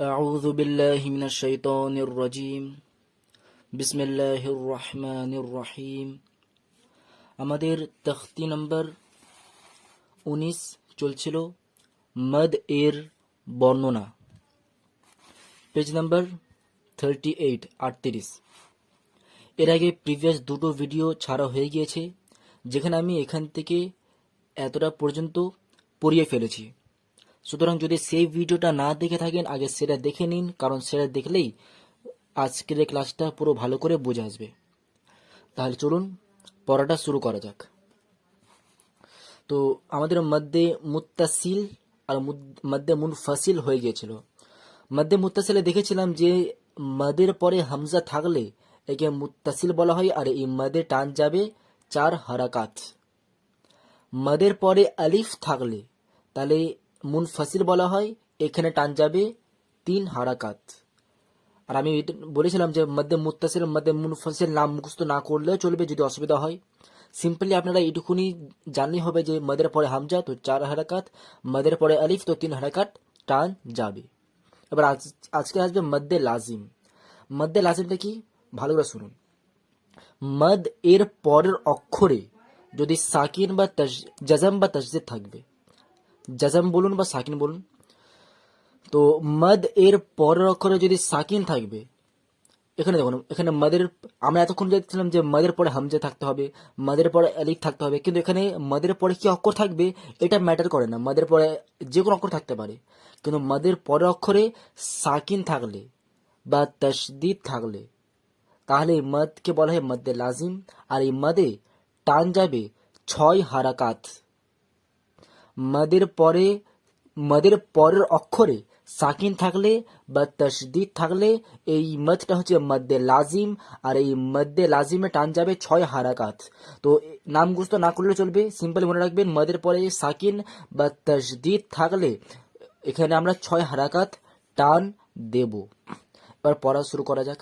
أعوذ بالله من الشيطان الرجيم بسم الله الرحمن الرحيم আমাদের তখতি নম্বর উনিশ চলছিল মদ এর বর্ণনা পেজ নাম্বার থার্টি এইট আটত্রিশ এর আগে প্রিভিয়াস দুটো ভিডিও ছাড়া হয়ে গিয়েছে যেখানে আমি এখান থেকে এতটা পর্যন্ত পড়িয়ে ফেলেছি সুতরাং যদি সেই ভিডিওটা না দেখে থাকেন, আগে সেটা দেখে নিন, কারণ সেটা দেখলেই আজকের ক্লাসটা পুরো ভালো করে বুঝে আসবে। তাহলে চলুন, পড়াটা শুরু করা যাক। তো আমাদের মধ্যে মুত্তাসিল আর মধ্যে মুনফাসিল হয়ে গিয়েছিল। মধ্যে মুত্তাসিলে দেখেছিলাম যে মদের পরে হামজা থাকলে একে মুত্তাসিল বলা হয়, আর এই মদে টান যাবে চার হারাকাত। মদের পরে আলিফ থাকলে, তাহলে মুনফাসিল বলা হয়, এখানে টান যাবে তিন হারাকাত। আর আমি বলেছিলাম যে মধ্যে মুত্তাসিল মধ্যে মুনফাসিল নাম মুখস্থ না করলেও চলবে যদি অসুবিধা হয়। সিম্পলি আপনারা এইটুকুনি জানলেই হবে যে, মদের পরে হামজা, তো চার হারাকাত, মদের পরে আলিফ, তো তিন হারাকাত, টান যাবে। এবার আজ, আজকে আসবে মধ্যে লাজিম। মধ্যে লাজিমটা কি? ভালো করে শুনুন। মদ এর পরের অক্ষরে যদি সাকিন বা জাজম বা তসজিদ থাকবে জাজম বলুন বা সাকিন বলুন, তো মদ এর পরের অক্ষরে যদি সাকিন থাকবে, এখানে দেখুন, এখানে মদের, আমরা এতক্ষণ দেখছিলাম যে মদের পরে হামজা থাকতে হবে, মদের পরে আলিফ থাকতে হবে, কিন্তু এখানে মদের পরে কি অক্ষর থাকবে, এটা ম্যাটার করে না, মদের পরে যে কোনো অক্ষর থাকতে পারে, কিন্তু মদের পরের অক্ষরে সাকিন থাকলে বা তসদিদ থাকলে, তাহলে এই মদকে বলা হয় মদ্দে লাজিম, আর এই মদে টান যাবে ছয় হারাকাত। মদের পরে, মদের পরের অক্ষরে সাকিন থাকলে বা তসদিদ থাকলে এই মদটা হচ্ছে মদ্দে লাজিম আর এই মদ্দে লাজিমে টান যাবে ছয় হারাকাত। তো নাম গুস্ত না করলে চলবে, সিম্পল মনে রাখবেন মদের পরে সাকিন বা তসদিদ থাকলে এখানে আমরা ছয় হারাকাত টান দেব। এবার পড়া শুরু করা যাক।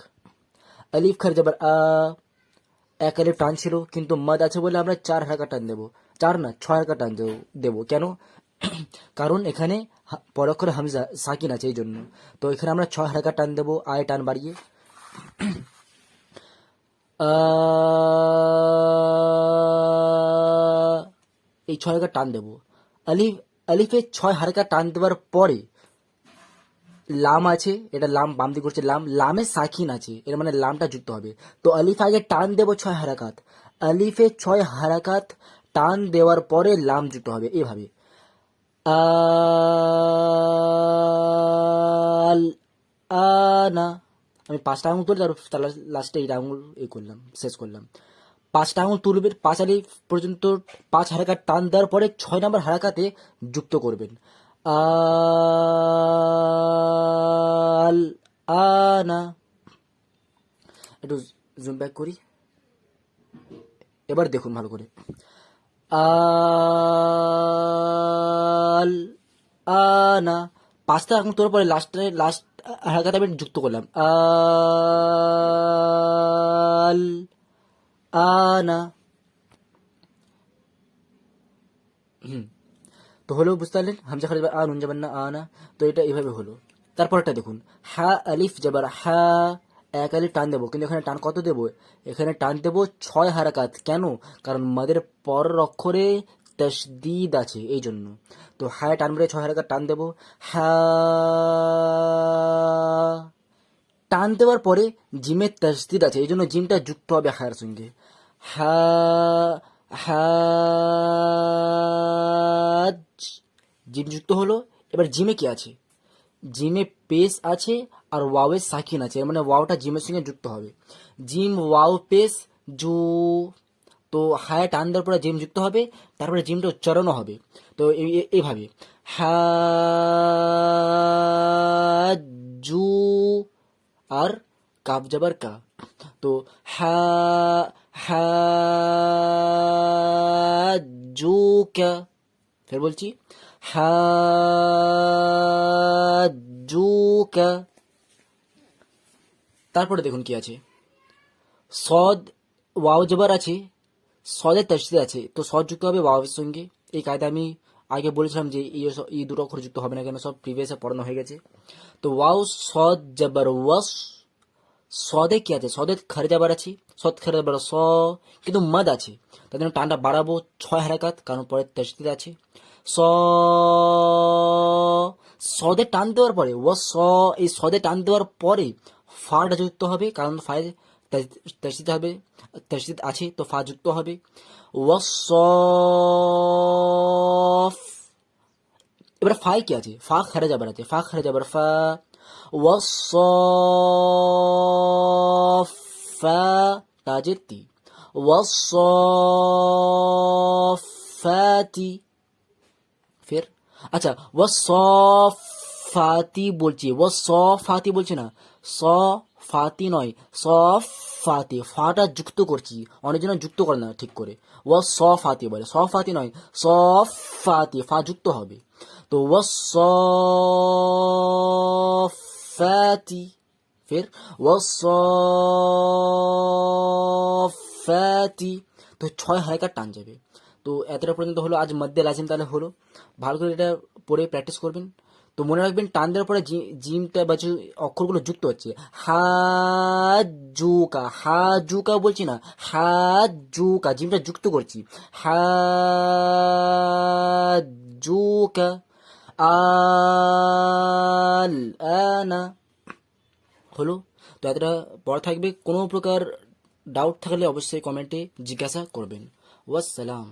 আলিফ খার যাবার এক আলিফ টান ছিল, কিন্তু মদ আছে বলে আমরা চার হারাকাত টান দেবো। চার না ছয় হারাকা টান দেব- কেন? কারণ এখানে পরক্ষরে হামজা সাকিন আছে এই জন্য। তো এখানে আমরা ছয় হারাকা টান দেবো, আয় টান বাড়িয়ে। এই ছয় হারাকা টান দেবো। আলিফ, আলিফে ছয় হারাকা টান দেওয়ার পরে লাম আছে, এটা লাম বাম দিকে করছে লাম লামে সাকিন আছে, এর মানে লামটা যুক্ত হবে। তো আলিফ আগে টান দেবো ছয় হারাকাত আলিফে ছয় হারাকাত টান দেওয়ার পরে লাম যুক্ত হবে, এভাবে। আল, আনা। আমি পাঁচটা আঙুল তুলে তার লাস্টে এইটা আঙুল এ করলাম, শেষ করলাম। পাঁচটা আঙুল তুলবেন পাঁচ আলি পর্যন্ত পাঁচ হারাকাত টান দেওয়ার পরে ছয় নম্বর হারাকাতে যুক্ত করবেন। আল, আনা। একটু জুম ব্যাক করি। এবার দেখুন ভালো করে। আল, আনা। পাঁচটা এখন তোর পরে লাস্টে লাস্ট হালকাতে আমি যুক্ত করলাম। আল, আনা। হুম। তো হলো, বুঝতে পারলেন? হামজা খালি আ, নুন যাবেন না, আনা। তো এটা এইভাবে হলো। তারপরটা দেখুন। হা, আলিফ যাবার হা এক আলিফ টান দেবো, কিন্তু এখানে টান কত দেবো? এখানে টান দেবো ছয় হারাকাত। কেন? কারণ মাদের পরের অক্ষরে তসদিদ আছে এই জন্য। তো হায়, টান বেড়ে ছয় হারাকাত টান দেবো। হা, টান দেওয়ার পরে জিমের তসদিদ আছে, এই জন্য জিমটা যুক্ত হবে হায়ার সঙ্গে হা, জিম যুক্ত হলো, এবার জিমে কি আছে? জিমে পেস আছে আর ওয়াওয়ের সাকিন আছে মানে ওয়াওটা জিমের সঙ্গে যুক্ত হবে। জিম, ওয়াও, পেস, জু, তো হায় টান পরে জিম যুক্ত হবে, তারপরে জিমটা উচ্চারণও হবে। তো এ- এ- এভাবে। জু, আর কাপ যাবার কা। তো হা হাজুকা ফের বলছি। হাজুকা। তারপরে দেখুন কি আছে। সদ, ওয়াও জবার আছে, সদের তসদিদ আছে। তো সদ যুক্ত হবে ওয়াওয়ের সঙ্গে। এই কায়দা আমি আগে বলেছিলাম যে এই দুটো অক্ষর যুক্ত হবে না কেন, সব প্রিভিয়াসে পড়ানো হয়ে গেছে। তো ওয়াও সদ জবর ওয়াস, সদে কি আছে? সদে খারে যাবার আছে, সদ খারে যাবার স, কিন্তু মদ আছে। তার জন্য টানটা বাড়াবো, ছয় হারাকাত, কারণ পরে তসদিদ আছে। স, সদে টান দেওয়ার পরে, ও স, এই সদে টান দেওয়ার পরে ফাটা যুক্ত হবে, কারণ ফায় তসদিদ হবে তসদিদ আছে, তো ফা যুক্ত হবে। ও স, এবার ফাই কি আছে? ফা খারে যাবার আছে, ফা খারে যাবার, ফা ওয়াসফা তাজের তি ওয়াসফাতি ফির আচ্ছা ওয়াসফাতি বলছি ওয়াসফাতি বলছি না স ফাতি নয় স ফাতি ফাটা যুক্ত করছি, অনেকজন যুক্ত করে না ঠিক করে ও স ফাতি বলে স ফাতি নয় স ফাতি ফা যুক্ত হবে, তো ও স ফাতি ফির ও স ফাতি তো ছয় হালকা টান যাবে তো এতটা পর্যন্ত হলো, আজ মধ্যে লাজিম তাহলে হলো। ভালো করে এটা পড়ে প্র্যাকটিস করবেন। তো মনে রাখবেন টান দেওয়ার পরে জিমটা বা অক্ষরগুলো যুক্ত হচ্ছে হাজুকা হাজুকা বলছি না হাজুকা জিমটা যুক্ত করছি হাজুকা আল আনা হলো। তো এতটা পড়া থাকবে, কোনো প্রকার ডাউট থাকলে অবশ্যই কমেন্টে জিজ্ঞাসা করবেন। ওয়াসসালাম।